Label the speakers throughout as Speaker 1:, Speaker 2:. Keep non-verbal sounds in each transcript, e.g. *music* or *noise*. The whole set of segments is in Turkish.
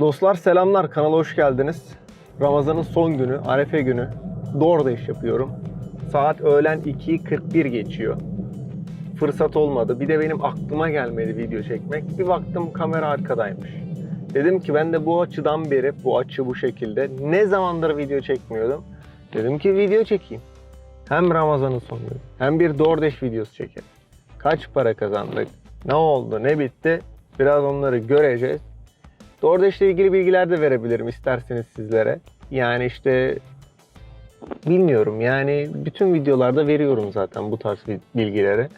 Speaker 1: Dostlar selamlar kanala hoş geldiniz. Ramazan'ın son günü, Arefe günü. DoorDash yapıyorum. Saat öğlen 2.41 geçiyor. Fırsat olmadı. Bir de benim aklıma gelmedi video çekmek. Bir baktım kamera arkadaymış. Dedim ki ben de bu açıdan beri, bu açı bu şekilde ne zamandır video çekmiyordum. Dedim ki video çekeyim. Hem Ramazan'ın son günü hem bir DoorDash videosu çekelim. Kaç para kazandık? Ne oldu? Ne bitti? Biraz onları göreceğiz. DoorDash ile ilgili bilgiler de verebilirim isterseniz sizlere. Yani işte bilmiyorum yani bütün videolarda veriyorum zaten bu tarz bilgileri.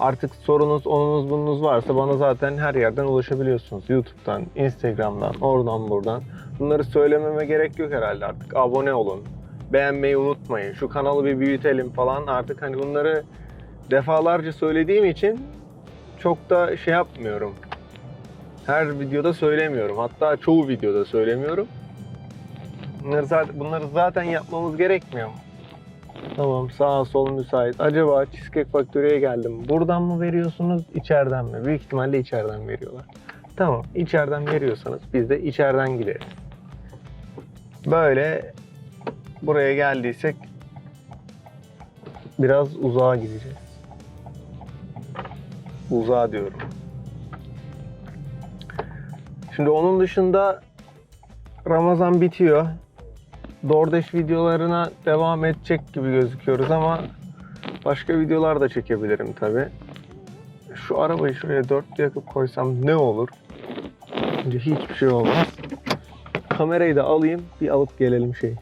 Speaker 1: Artık sorunuz, onunuz, bununuz varsa bana zaten her yerden ulaşabiliyorsunuz. YouTube'dan, Instagram'dan, oradan buradan. Bunları söylememe gerek yok herhalde artık. Abone olun, beğenmeyi unutmayın, şu kanalı bir büyütelim falan. Artık hani bunları defalarca söylediğim için çok da şey yapmıyorum. Her videoda söylemiyorum. Hatta çoğu videoda söylemiyorum. Bunları zaten, bunları zaten yapmamız gerekmiyor mu? Tamam sağ sol müsait. Acaba Cheesecake Factory'ye geldim. Buradan mı veriyorsunuz içeriden mi? Büyük ihtimalle içeriden veriyorlar. Tamam içeriden veriyorsanız biz de içeriden gideriz. Böyle buraya geldiysek biraz uzağa gideceğiz. Uzağa diyorum. Şimdi onun dışında Ramazan bitiyor. DoorDash videolarına devam edecek gibi gözüküyoruz ama başka videolar da çekebilirim tabi. Şu arabayı şuraya dört yakıp koysam ne olur? Bence hiçbir şey olmaz. Kamerayı da alayım bir alıp gelelim şey.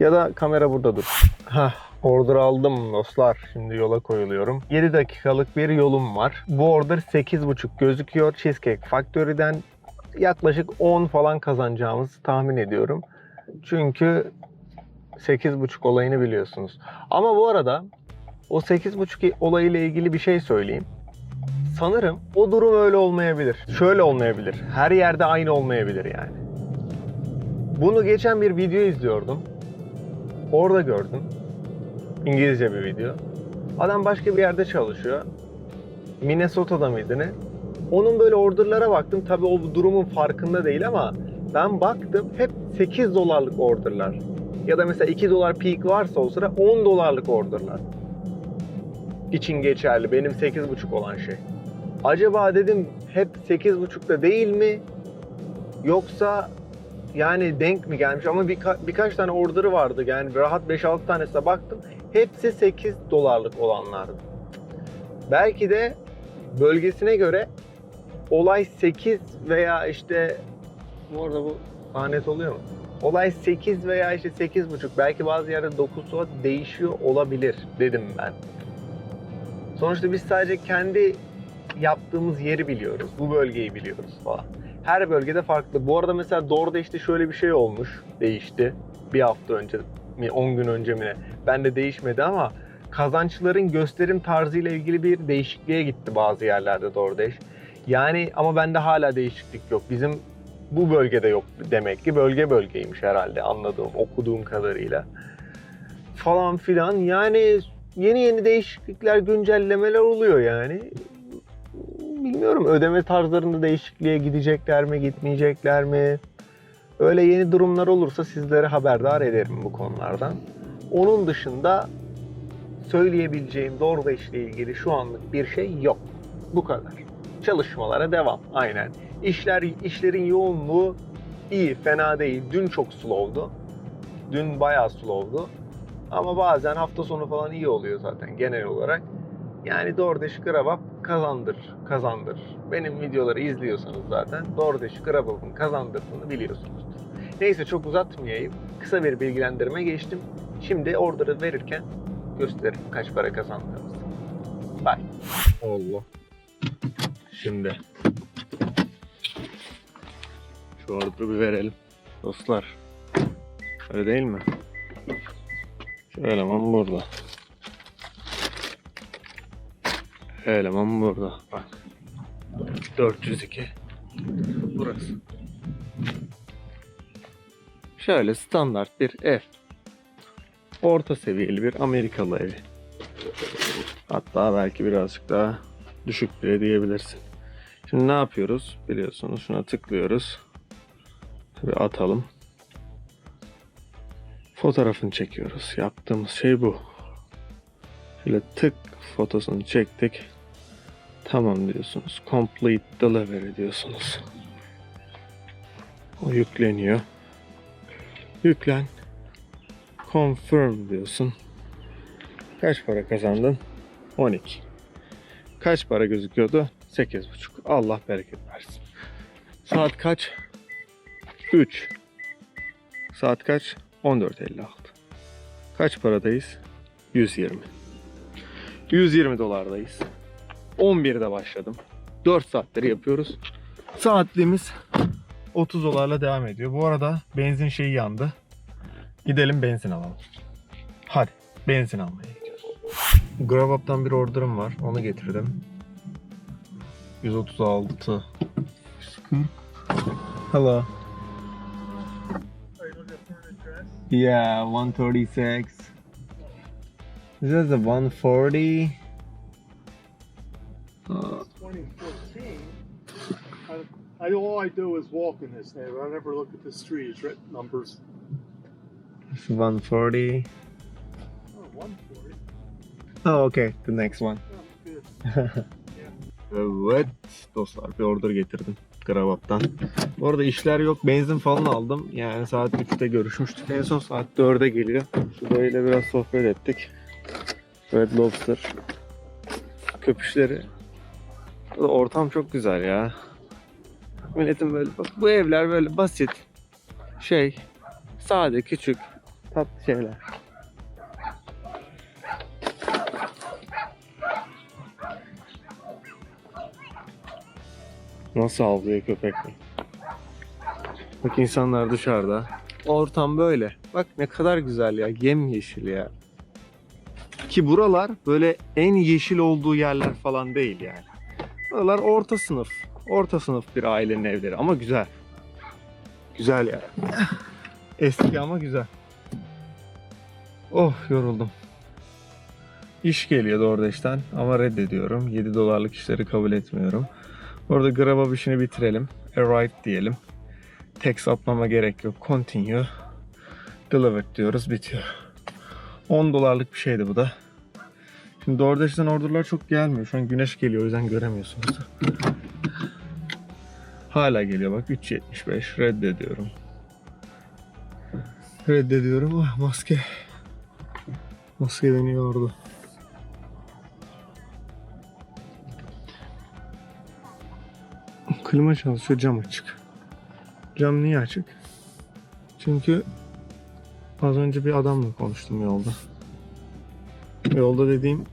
Speaker 1: Ya da kamera burada dur. Hah order aldım dostlar. Şimdi yola koyuluyorum. 7 dakikalık bir yolum var. Bu order 8.5 gözüküyor. Cheesecake Factory'den yaklaşık 10 falan kazanacağımızı tahmin ediyorum. Çünkü 8.5 olayını biliyorsunuz. Ama bu arada o 8.5 olayıyla ilgili bir şey söyleyeyim. Sanırım o durum öyle olmayabilir. Şöyle olmayabilir. Her yerde aynı olmayabilir yani. Bunu geçen bir video izliyordum. Orada gördüm. İngilizce bir video. Adam başka bir yerde çalışıyor. Minnesota'da mıydı ne? Onun böyle orderlara baktım. Tabii o durumun farkında değil ama ben baktım hep 8 dolarlık orderlar. Ya da mesela 2 dolar peak varsa o sıra 10 dolarlık orderlar. için geçerli benim 8,5 olan şey. Acaba dedim hep 8,5'da değil mi? Yoksa yani denk mi gelmiş ama birka- birkaç tane order'ı vardı. Yani rahat 5-6 tanesine baktım. Hepsi 8 dolarlık olanlardı. Belki de bölgesine göre olay 8 veya işte bu arada bu lanet oluyor mu? Olay 8 veya işte 8,5 belki bazı yerde 9 saat değişiyor olabilir dedim ben. Sonuçta biz sadece kendi yaptığımız yeri biliyoruz. Bu bölgeyi biliyoruz falan. Her bölgede farklı. Bu arada mesela DoorDash'te şöyle bir şey olmuş. Değişti. Bir hafta önce mi 10 gün önce mi ne? Ben de değişmedi ama kazançların gösterim tarzıyla ilgili bir değişikliğe gitti bazı yerlerde DoorDash. Yani ama bende hala değişiklik yok. Bizim bu bölgede yok demek ki. Bölge bölgeymiş herhalde anladığım, okuduğum kadarıyla. Falan filan. Yani yeni yeni değişiklikler, güncellemeler oluyor yani. Bilmiyorum ödeme tarzlarında değişikliğe gidecekler mi, gitmeyecekler mi? Öyle yeni durumlar olursa sizlere haberdar ederim bu konulardan. Onun dışında söyleyebileceğim ile ilgili şu anlık bir şey yok. Bu kadar. Çalışmalara devam. Aynen. İşler işlerin yoğunluğu iyi, fena değil. Dün çok slow'du. Dün bayağı slow'du. Ama bazen hafta sonu falan iyi oluyor zaten genel olarak. Yani DoorDash Grabap kazandır, kazandır. Benim videoları izliyorsanız zaten DoorDash Grabap'ın kazandırdığını biliyorsunuzdur. Neyse çok uzatmayayım. Kısa bir bilgilendirme geçtim. Şimdi order'ı verirken gösteririm kaç para kazandığımızı. Bye. Allah. Şimdi şu bir verelim. Dostlar. Öyle değil mi? Şu eleman burada. Eleman burada. Bak. 402. Burası. Şöyle standart bir ev. Orta seviyeli bir Amerikalı evi. Hatta belki birazcık daha düşük bile diyebilirsin. Şimdi ne yapıyoruz? Biliyorsunuz şuna tıklıyoruz. Şöyle atalım. Fotoğrafını çekiyoruz. Yaptığımız şey bu. Şöyle tık fotosunu çektik. Tamam diyorsunuz. Complete delivery diyorsunuz. O yükleniyor. Yüklen. Confirm diyorsun. Kaç para kazandın? 12. Kaç para gözüküyordu? 8,5. Allah bereket versin. Saat kaç? 3. Saat kaç? 14.56. Kaç paradayız? 120. 120 dolardayız. 11'de başladım. 4 saatleri yapıyoruz. Saatliğimiz 30 dolarla devam ediyor. Bu arada benzin şeyi yandı. Gidelim benzin alalım. Hadi benzin almaya gidiyoruz. GrabUp'tan bir order'ım var. Onu getirdim. 136 140 Hello. Yeah, 136. This is a 140. Uh,
Speaker 2: 2014. I, I, all I do is walk in this neighborhood. I never look at the streets, written numbers.
Speaker 1: it's 140.
Speaker 2: Oh, 140.
Speaker 1: Oh, okay. The next one.
Speaker 2: Oh, good. *laughs*
Speaker 1: Evet dostlar bir order getirdim Gravap'tan. Bu arada işler yok. Benzin falan aldım. Yani saat 3'te görüşmüştük. En son saat 4'e geliyor. Şurada ile biraz sohbet ettik. Red Lobster. Köpüşleri. Ortam çok güzel ya. Milletin böyle bak bu evler böyle basit. Şey. Sade küçük. Tatlı şeyler. Nasıl avlıyor köpek? Bak insanlar dışarıda. Ortam böyle. Bak ne kadar güzel ya. Yem yeşil ya. Ki buralar böyle en yeşil olduğu yerler falan değil yani. Buralar orta sınıf. Orta sınıf bir ailenin evleri ama güzel. Güzel yani. Eski ama güzel. Oh yoruldum. İş geliyordu orada işten ama reddediyorum. 7 dolarlık işleri kabul etmiyorum. Orada grab işini bitirelim. Arrive diyelim. Text atmama gerek yok. Continue. Deliver diyoruz. Bitiyor. 10 dolarlık bir şeydi bu da. Şimdi DoorDash'ten orderlar çok gelmiyor. Şu an güneş geliyor o yüzden göremiyorsunuz. Hala geliyor bak 3.75 reddediyorum. Reddediyorum. Ah, maske. Maske beni Klima çalışıyor cam açık. Cam niye açık? Çünkü az önce bir adamla konuştum yolda. Yolda dediğim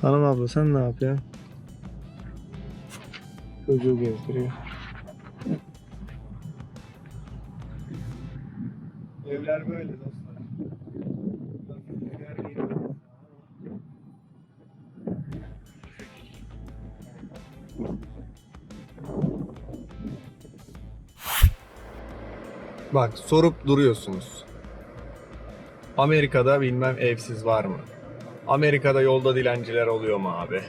Speaker 1: Hanım abla sen ne yapıyorsun? Çocuğu gezdiriyor. Evler böyle dostlar. Bak sorup duruyorsunuz. Amerika'da bilmem evsiz var mı? Amerika'da yolda dilenciler oluyor mu abi?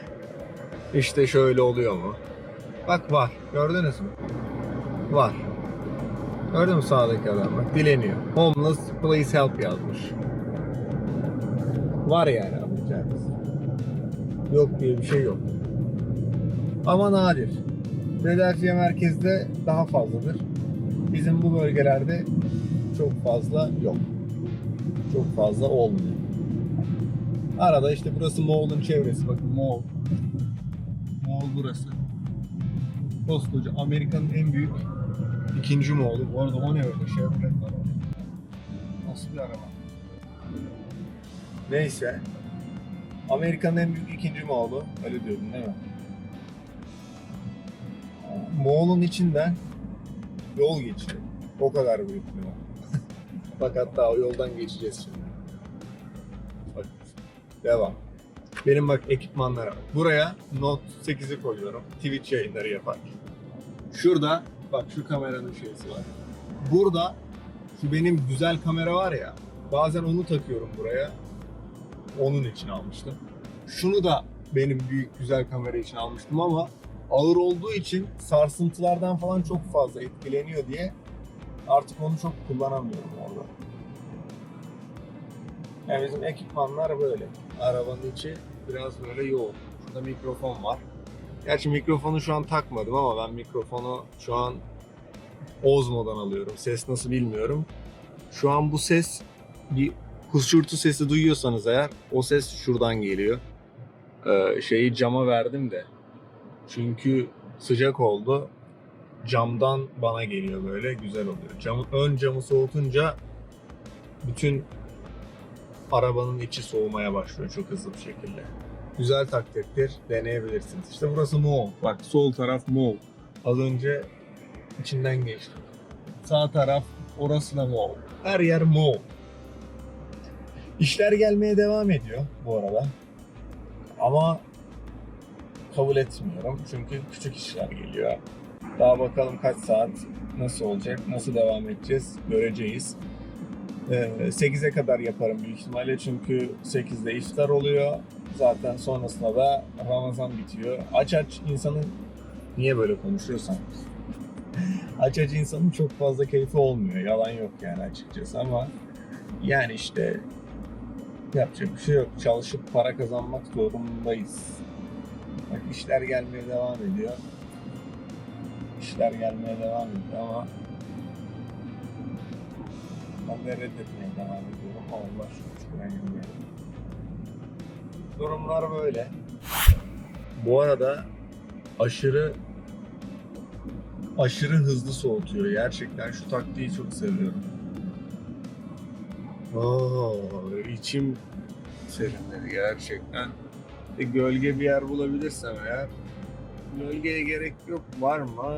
Speaker 1: İşte şöyle oluyor mu? Bak var. Gördünüz mü? Var. Gördün mü sağdaki adam bak dileniyor. Homeless please help yazmış. Var yani anlayacağınız. Yok diye bir şey yok. Ama nadir. Philadelphia merkezde daha fazladır. Bizim bu bölgelerde çok fazla yok. Çok fazla olmuyor. Arada işte burası Mall'un çevresi. Bakın Mall. Mall burası. Koskoca Amerika'nın en büyük ikinci Mall'u. Bu arada o ne öyle? Chevrolet var orada. Nasıl bir araba? Neyse. Amerika'nın en büyük ikinci Mall'u. Öyle diyordun değil mi? Mall'un içinden yol geçiyor. O kadar büyük bir yol. *laughs* Bak hatta o yoldan geçeceğiz şimdi. Bak. Devam. Benim bak ekipmanlara. Buraya Note 8'i koyuyorum. Twitch yayınları yapar. Şurada bak şu kameranın şeysi var. Burada şu benim güzel kamera var ya. Bazen onu takıyorum buraya. Onun için almıştım. Şunu da benim büyük güzel kamera için almıştım ama ağır olduğu için sarsıntılardan falan çok fazla etkileniyor diye artık onu çok kullanamıyorum orada. Yani bizim ekipmanlar böyle. Arabanın içi biraz böyle yoğun. Şurada mikrofon var. Gerçi mikrofonu şu an takmadım ama ben mikrofonu şu an Ozmo'dan alıyorum. Ses nasıl bilmiyorum. Şu an bu ses bir hışırtı sesi duyuyorsanız eğer o ses şuradan geliyor. Ee, şeyi cama verdim de. Çünkü sıcak oldu. Camdan bana geliyor böyle güzel oluyor. Camı, ön camı soğutunca bütün arabanın içi soğumaya başlıyor çok hızlı bir şekilde. Güzel taktiktir, deneyebilirsiniz. İşte burası mall. Bak sol taraf mall. Az önce içinden geçtim. Sağ taraf orası da mall. Her yer mall. İşler gelmeye devam ediyor bu arada. Ama kabul etmiyorum. Çünkü küçük işler geliyor. Daha bakalım kaç saat nasıl olacak, nasıl devam edeceğiz göreceğiz. Ee, 8'e kadar yaparım büyük ihtimalle çünkü 8'de iftar oluyor. Zaten sonrasında da Ramazan bitiyor. Aç aç insanın niye böyle konuşuyorsan *laughs* aç aç insanın çok fazla keyfi olmuyor. Yalan yok yani açıkçası ama yani işte yapacak bir şey yok. Çalışıp para kazanmak zorundayız. Bak işler gelmeye devam ediyor. İşler gelmeye devam ediyor ama de reddetmeye devam ediyorum. Allah şükür ben. Durumlar böyle. Bu arada aşırı aşırı hızlı soğutuyor. Gerçekten şu taktiği çok seviyorum. Oo, içim serinledi gerçekten. E, gölge bir yer bulabilirsem eğer gölgeye gerek yok var mı?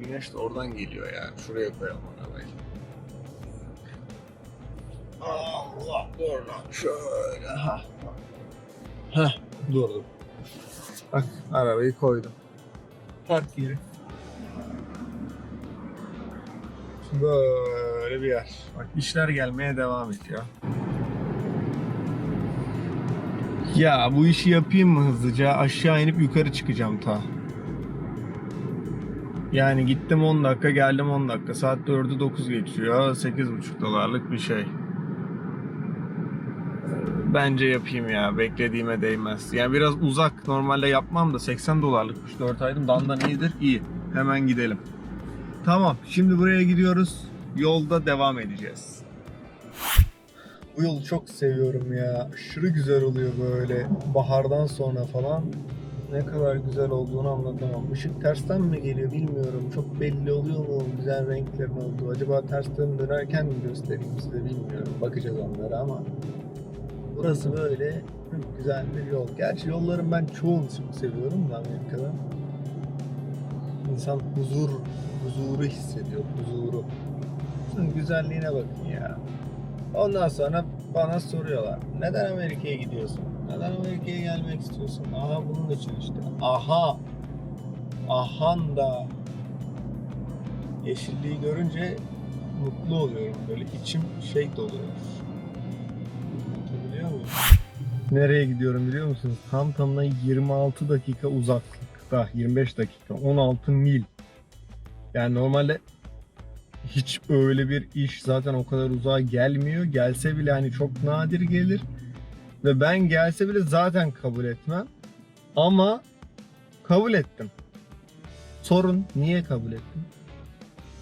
Speaker 1: Güneş de oradan geliyor yani. Şuraya koyalım arabayı. Allah lan şöyle ha. Heh durdum. Bak arabayı koydum. Park yeri. Böyle bir yer. Bak işler gelmeye devam ediyor. Ya bu işi yapayım mı hızlıca? Aşağı inip yukarı çıkacağım ta. Yani gittim 10 dakika geldim 10 dakika. Saat 4'ü 9 geçiyor. 8,5 dolarlık bir şey. Bence yapayım ya. Beklediğime değmez. Yani biraz uzak. Normalde yapmam da 80 dolarlıkmış 4 aydım. Dandan iyidir. İyi. Hemen gidelim. Tamam. Şimdi buraya gidiyoruz. Yolda devam edeceğiz. Bu yolu çok seviyorum ya. Aşırı güzel oluyor böyle. Bahardan sonra falan. Ne kadar güzel olduğunu anlatamam. Işık tersten mi geliyor bilmiyorum. Çok belli oluyor mu güzel renklerin olduğu. Acaba tersten dönerken mi göstereyim size bilmiyorum. Bakacağız onlara ama. Burası böyle güzel bir yol. Gerçi yolların ben çoğunu çok seviyorum da Amerika'da. İnsan huzur, huzuru hissediyor, huzuru. Şunun güzelliğine bakın ya. Ondan sonra bana soruyorlar. Neden Amerika'ya gidiyorsun? Neden Amerika'ya gelmek istiyorsun? Aha bunun için işte. Aha. Ahan da. Yeşilliği görünce mutlu oluyorum. Böyle içim şey doluyor. Biliyor muyum? Nereye gidiyorum biliyor musunuz? Tam tamına 26 dakika uzaklıkta. 25 dakika. 16 mil. Yani normalde hiç öyle bir iş zaten o kadar uzağa gelmiyor. Gelse bile hani çok nadir gelir. Ve ben gelse bile zaten kabul etmem. Ama kabul ettim. Sorun niye kabul ettim?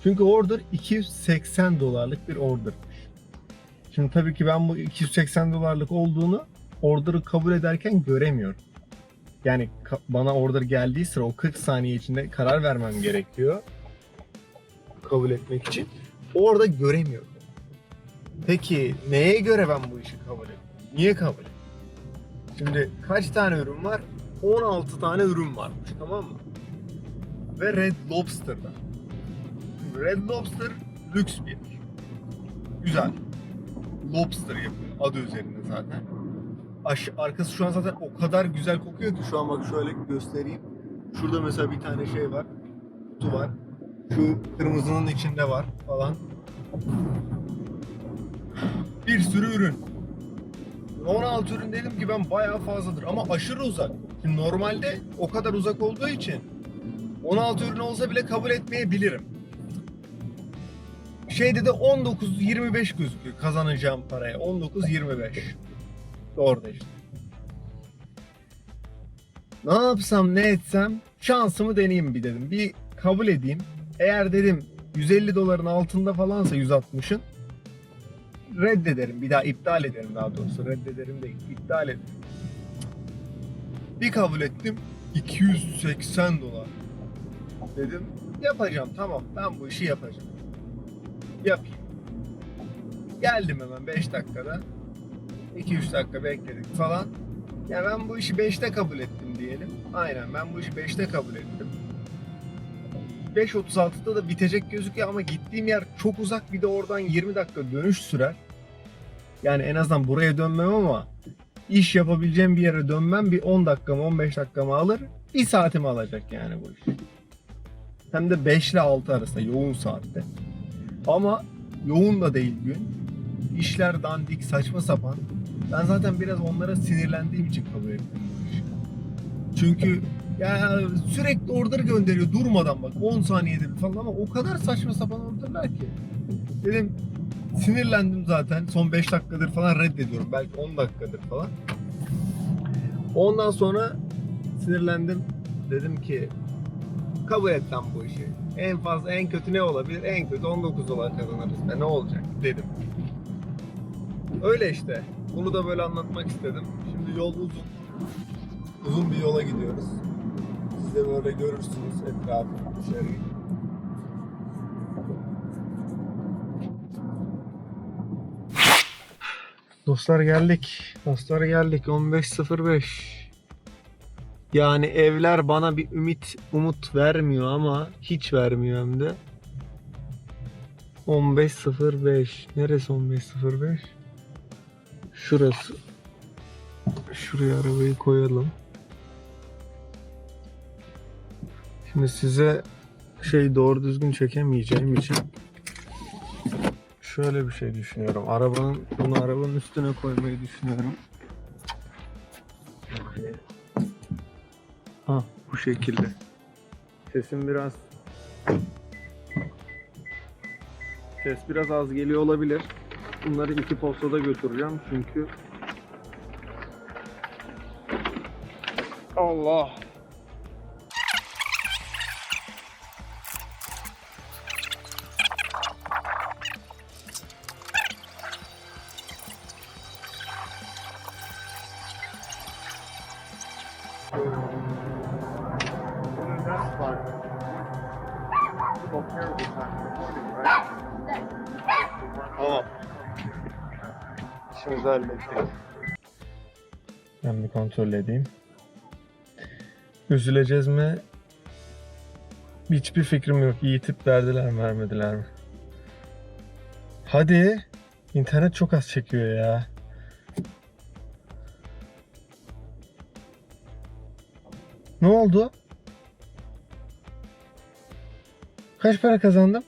Speaker 1: Çünkü order 280 dolarlık bir ordermış. Şimdi tabii ki ben bu 280 dolarlık olduğunu order'ı kabul ederken göremiyorum. Yani bana order geldiği sıra o 40 saniye içinde karar vermem gerekiyor kabul etmek için. Orada göremiyorum. Peki neye göre ben bu işi kabul ettim? Niye kabul ettim? Şimdi kaç tane ürün var? 16 tane ürün varmış tamam mı? Ve Red Lobster'da. Red Lobster lüks bir. Güzel. Lobster yapıyor. Adı üzerinde zaten. Aş arkası şu an zaten o kadar güzel kokuyor ki şu an bak şöyle göstereyim. Şurada mesela bir tane şey var. Kutu var. Şu kırmızının içinde var falan. Bir sürü ürün. 16 ürün dedim ki ben bayağı fazladır ama aşırı uzak. Şimdi normalde o kadar uzak olduğu için 16 ürün olsa bile kabul etmeyebilirim. Şeyde de 19-25 gözüküyor kazanacağım paraya. 19-25. Orada işte. Ne yapsam ne etsem şansımı deneyeyim bir dedim. Bir kabul edeyim. Eğer dedim 150 doların altında falansa 160'ın reddederim. Bir daha iptal ederim daha doğrusu. Reddederim değil. iptal ederim. Bir kabul ettim. 280 dolar. Dedim yapacağım tamam ben bu işi yapacağım. Yapayım. Geldim hemen 5 dakikada. 2-3 dakika bekledik falan. Ya ben bu işi 5'te kabul ettim diyelim. Aynen ben bu işi 5'te kabul ettim. 5.36'da da bitecek gözüküyor ama gittiğim yer çok uzak bir de oradan 20 dakika dönüş sürer. Yani en azından buraya dönmem ama iş yapabileceğim bir yere dönmem bir 10 dakikamı 15 dakikamı alır. Bir saatimi alacak yani bu iş. Hem de 5 ile 6 arasında yoğun saatte. Ama yoğun da değil gün. İşler dandik saçma sapan. Ben zaten biraz onlara sinirlendiğim için kabul ettim. Çünkü ya sürekli order gönderiyor durmadan bak 10 saniyede bir falan ama o kadar saçma sapan orderlar ki. Dedim sinirlendim zaten. Son 5 dakikadır falan reddediyorum. Belki 10 dakikadır falan. Ondan sonra sinirlendim. Dedim ki kabul et lan bu işi. En fazla en kötü ne olabilir? En kötü 19 dolar kazanırız. be, ne olacak dedim. Öyle işte. Bunu da böyle anlatmak istedim. Şimdi yol uzun. Uzun bir yola gidiyoruz. Siz de böyle görürsünüz etrafı dışarıyı. Dostlar geldik. Dostlar geldik. 15.05. Yani evler bana bir ümit, umut vermiyor ama hiç vermiyor hem de. 15.05. Neresi 15.05? Şurası. Şuraya arabayı koyalım. Şimdi size şey doğru düzgün çekemeyeceğim için şöyle bir şey düşünüyorum. Arabanın bunu arabanın üstüne koymayı düşünüyorum. Ha bu şekilde. Sesim biraz Ses biraz az geliyor olabilir. Bunları iki postada götüreceğim çünkü Allah bir kontrol edeyim. Üzüleceğiz mi? Hiçbir fikrim yok. İyi tip verdiler mi vermediler mi? Hadi. İnternet çok az çekiyor ya. Ne oldu? Kaç para kazandım?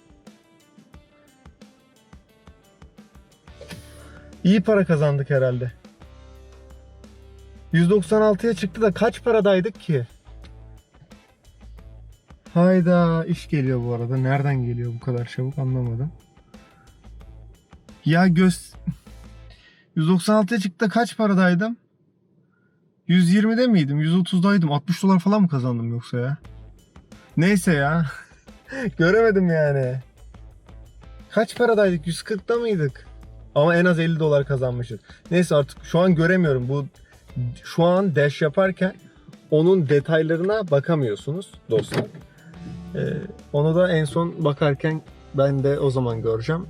Speaker 1: İyi para kazandık herhalde. 196'ya çıktı da kaç paradaydık ki? Hayda iş geliyor bu arada. Nereden geliyor bu kadar çabuk anlamadım. Ya göz 196'ya çıktı da kaç paradaydım? 120'de miydim? 130'daydım. 60 dolar falan mı kazandım yoksa ya? Neyse ya. *laughs* Göremedim yani. Kaç paradaydık? 140'da mıydık? Ama en az 50 dolar kazanmışız. Neyse artık şu an göremiyorum. Bu şu an dash yaparken onun detaylarına bakamıyorsunuz dostlar. Ee, onu da en son bakarken ben de o zaman göreceğim.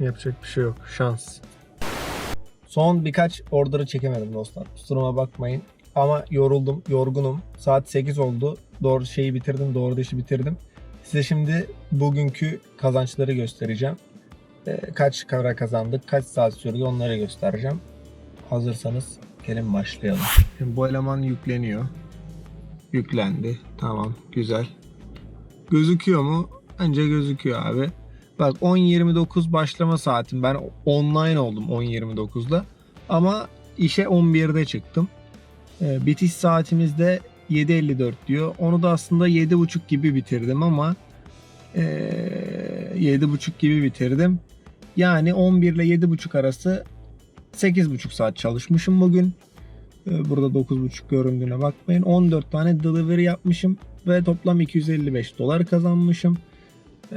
Speaker 1: Yapacak bir şey yok. Şans. Son birkaç order'ı çekemedim dostlar. Kusuruma bakmayın. Ama yoruldum, yorgunum. Saat 8 oldu. Doğru şeyi bitirdim, doğru işi bitirdim. Size şimdi bugünkü kazançları göstereceğim. Ee, kaç para kazandık, kaç saat sürdü onları göstereceğim. Hazırsanız gelin başlayalım. Şimdi bu eleman yükleniyor. Yüklendi. Tamam, güzel. Gözüküyor mu? Bence gözüküyor abi. Bak 10.29 başlama saatim. Ben online oldum 10.29'da. Ama işe 11'de çıktım. Ee, bitiş saatimizde 7.54 diyor. Onu da aslında 7.5 gibi bitirdim ama eee 7.5 gibi bitirdim. Yani 11 ile 7.5 arası 8.5 saat çalışmışım bugün. Ee, Burada 9.5 göründüğüne bakmayın. 14 tane delivery yapmışım ve toplam 255 dolar kazanmışım. Ee,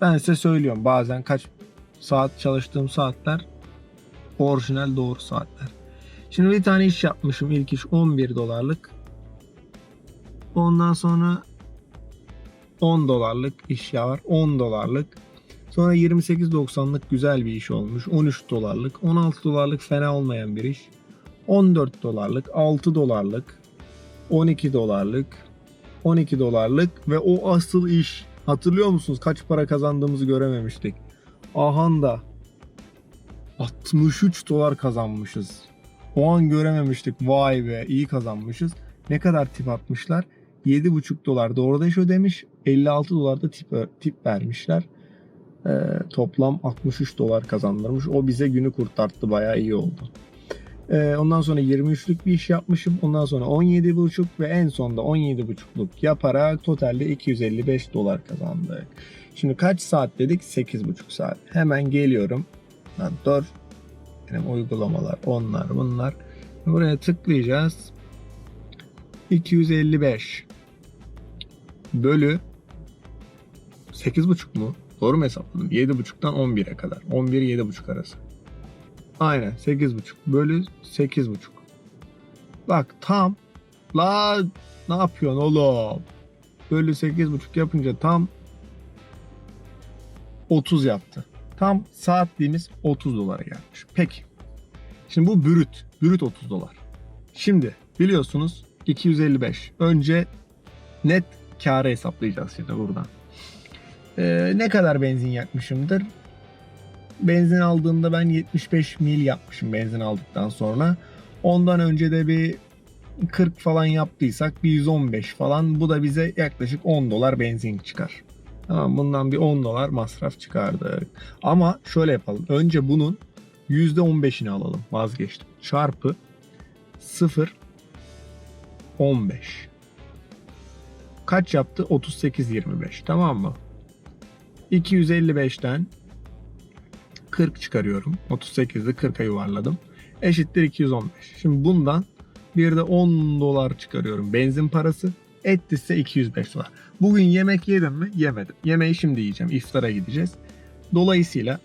Speaker 1: Ben size söylüyorum bazen kaç saat çalıştığım saatler orijinal doğru saatler. Şimdi bir tane iş yapmışım. İlk iş 11 dolarlık. Ondan sonra 10 dolarlık iş var. 10 dolarlık. Sonra 28.90'lık güzel bir iş olmuş. 13 dolarlık. 16 dolarlık fena olmayan bir iş. 14 dolarlık, 6 dolarlık, 12 dolarlık, 12 dolarlık ve o asıl iş. Hatırlıyor musunuz kaç para kazandığımızı görememiştik. Ahanda 63 dolar kazanmışız. O an görememiştik. Vay be iyi kazanmışız. Ne kadar tip atmışlar? 7,5 dolar doğru iş ödemiş. 56 dolar da tip, tip vermişler. Ee, toplam 63 dolar kazandırmış. O bize günü kurtarttı. Bayağı iyi oldu. Ee, ondan sonra 23'lük bir iş yapmışım. Ondan sonra 17,5 ve en sonda 17,5'luk yaparak totalde 255 dolar kazandık. Şimdi kaç saat dedik? 8,5 saat. Hemen geliyorum. Lan dur. Benim uygulamalar onlar bunlar. Buraya tıklayacağız. 255 bölü 8,5 mu? Doğru mu hesapladım? 7,5'tan 11'e kadar. 11 7,5 arası. Aynen 8,5 bölü 8,5. Bak tam la ne yapıyorsun oğlum? Bölü 8,5 yapınca tam 30 yaptı. Tam saatliğimiz 30 dolara gelmiş. Peki. Şimdi bu brüt. Brüt 30 dolar. Şimdi biliyorsunuz 255. Önce net karı hesaplayacağız şimdi buradan. Ee, ne kadar benzin yakmışımdır? Benzin aldığımda ben 75 mil yapmışım benzin aldıktan sonra. Ondan önce de bir 40 falan yaptıysak bir 115 falan. Bu da bize yaklaşık 10 dolar benzin çıkar. Tamam bundan bir 10 dolar masraf çıkardık. Ama şöyle yapalım. Önce bunun %15'ini alalım. Vazgeçtim. Çarpı 0 15. Kaç yaptı? 38 25. Tamam mı? 255'ten 40 çıkarıyorum. 38'i 40'a yuvarladım. Eşittir 215. Şimdi bundan bir de 10 dolar çıkarıyorum. Benzin parası. Ettiyse 205 dolar. Bugün yemek yedim mi? Yemedim. Yemeği şimdi yiyeceğim. İftara gideceğiz. Dolayısıyla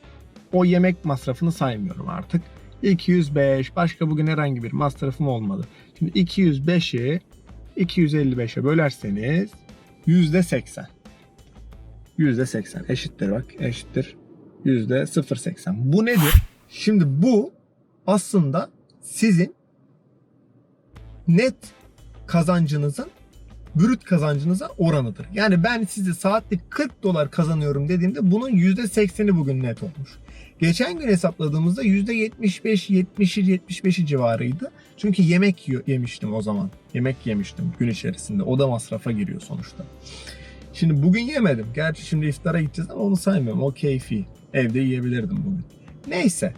Speaker 1: o yemek masrafını saymıyorum artık. 205. Başka bugün herhangi bir masrafım olmadı. Şimdi 205'i 255'e bölerseniz %80. %80 eşittir bak eşittir %0.80. Bu nedir? Şimdi bu aslında sizin net kazancınızın brüt kazancınıza oranıdır. Yani ben size saatlik 40 dolar kazanıyorum dediğimde bunun %80'i bugün net olmuş. Geçen gün hesapladığımızda %75, 70'i 75'i civarıydı. Çünkü yemek yemiştim o zaman. Yemek yemiştim gün içerisinde. O da masrafa giriyor sonuçta. Şimdi bugün yemedim. Gerçi şimdi iftara gideceğiz ama onu saymıyorum. O keyfi. Evde yiyebilirdim bugün. Neyse.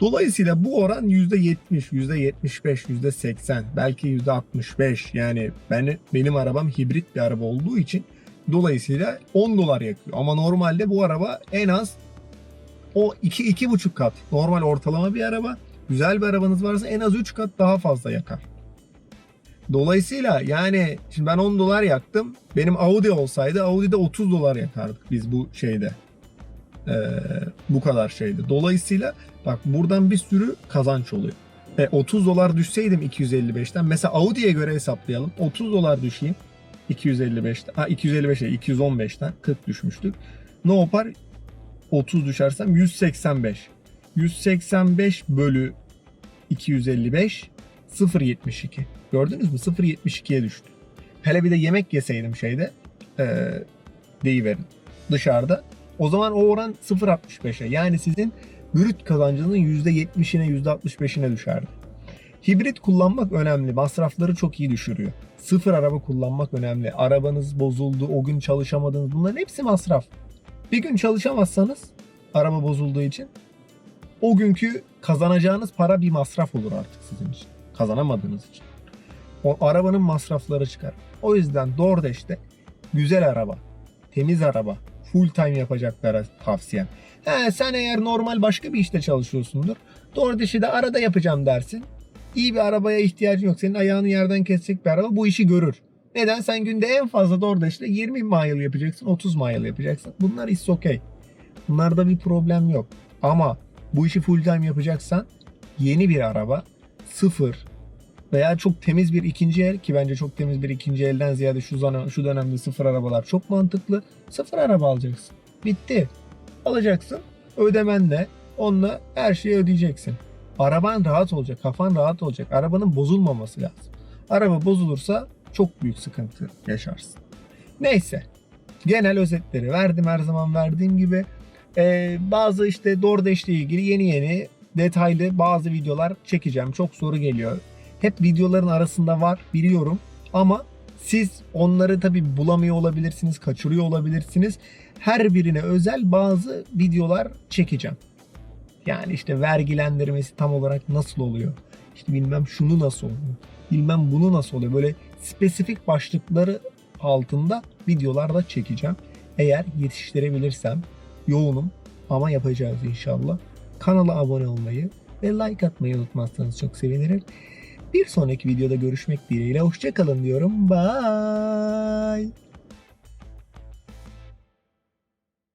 Speaker 1: Dolayısıyla bu oran %70, %75, %80, belki %65. Yani ben, benim arabam hibrit bir araba olduğu için dolayısıyla 10 dolar yakıyor. Ama normalde bu araba en az o 2 2,5 kat. Normal ortalama bir araba. Güzel bir arabanız varsa en az 3 kat daha fazla yakar. Dolayısıyla yani şimdi ben 10 dolar yaktım. Benim Audi olsaydı Audi'de 30 dolar yakardık biz bu şeyde. Ee, bu kadar şeyde. Dolayısıyla bak buradan bir sürü kazanç oluyor. E, 30 dolar düşseydim 255'ten mesela Audi'ye göre hesaplayalım. 30 dolar düşeyim 255'ten. Ha 255 değil 215'ten 40 düşmüştük. Ne yapar? 30 düşersem 185. 185 bölü 255 0.72. Gördünüz mü? 0.72'ye düştü. Hele bir de yemek yeseydim şeyde ee, deyiverin dışarıda. O zaman o oran 0.65'e. Yani sizin brüt kazancının %70'ine %65'ine düşerdi. Hibrit kullanmak önemli. Masrafları çok iyi düşürüyor. Sıfır araba kullanmak önemli. Arabanız bozuldu, o gün çalışamadınız. Bunların hepsi masraf. Bir gün çalışamazsanız araba bozulduğu için o günkü kazanacağınız para bir masraf olur artık sizin için. Kazanamadığınız için. O arabanın masrafları çıkar. O yüzden DoorDash'te güzel araba, temiz araba, full time yapacaklara tavsiyem. He, sen eğer normal başka bir işte çalışıyorsundur. DoorDash'i de arada yapacağım dersin. İyi bir arabaya ihtiyacın yok. Senin ayağını yerden kesecek bir araba bu işi görür. Neden? Sen günde en fazla DoorDash'le 20 mile yapacaksın, 30 mile yapacaksın. Bunlar is okay. Bunlarda bir problem yok. Ama bu işi full time yapacaksan yeni bir araba, sıfır veya çok temiz bir ikinci el ki bence çok temiz bir ikinci elden ziyade şu zaman şu dönemde sıfır arabalar çok mantıklı. Sıfır araba alacaksın. Bitti. Alacaksın. Ödemenle onunla her şeyi ödeyeceksin. Araban rahat olacak, kafan rahat olacak. Arabanın bozulmaması lazım. Araba bozulursa çok büyük sıkıntı yaşarsın. Neyse. Genel özetleri verdim her zaman verdiğim gibi. Ee, bazı işte DoorDash ile ilgili yeni yeni detaylı bazı videolar çekeceğim. Çok soru geliyor. Hep videoların arasında var biliyorum ama siz onları tabi bulamıyor olabilirsiniz, kaçırıyor olabilirsiniz. Her birine özel bazı videolar çekeceğim. Yani işte vergilendirmesi tam olarak nasıl oluyor? İşte bilmem şunu nasıl oluyor? Bilmem bunu nasıl oluyor? Böyle spesifik başlıkları altında videolar da çekeceğim. Eğer yetiştirebilirsem yoğunum ama yapacağız inşallah. Kanala abone olmayı ve like atmayı unutmazsanız çok sevinirim. Bir sonraki videoda görüşmek dileğiyle. Hoşçakalın diyorum. Bye.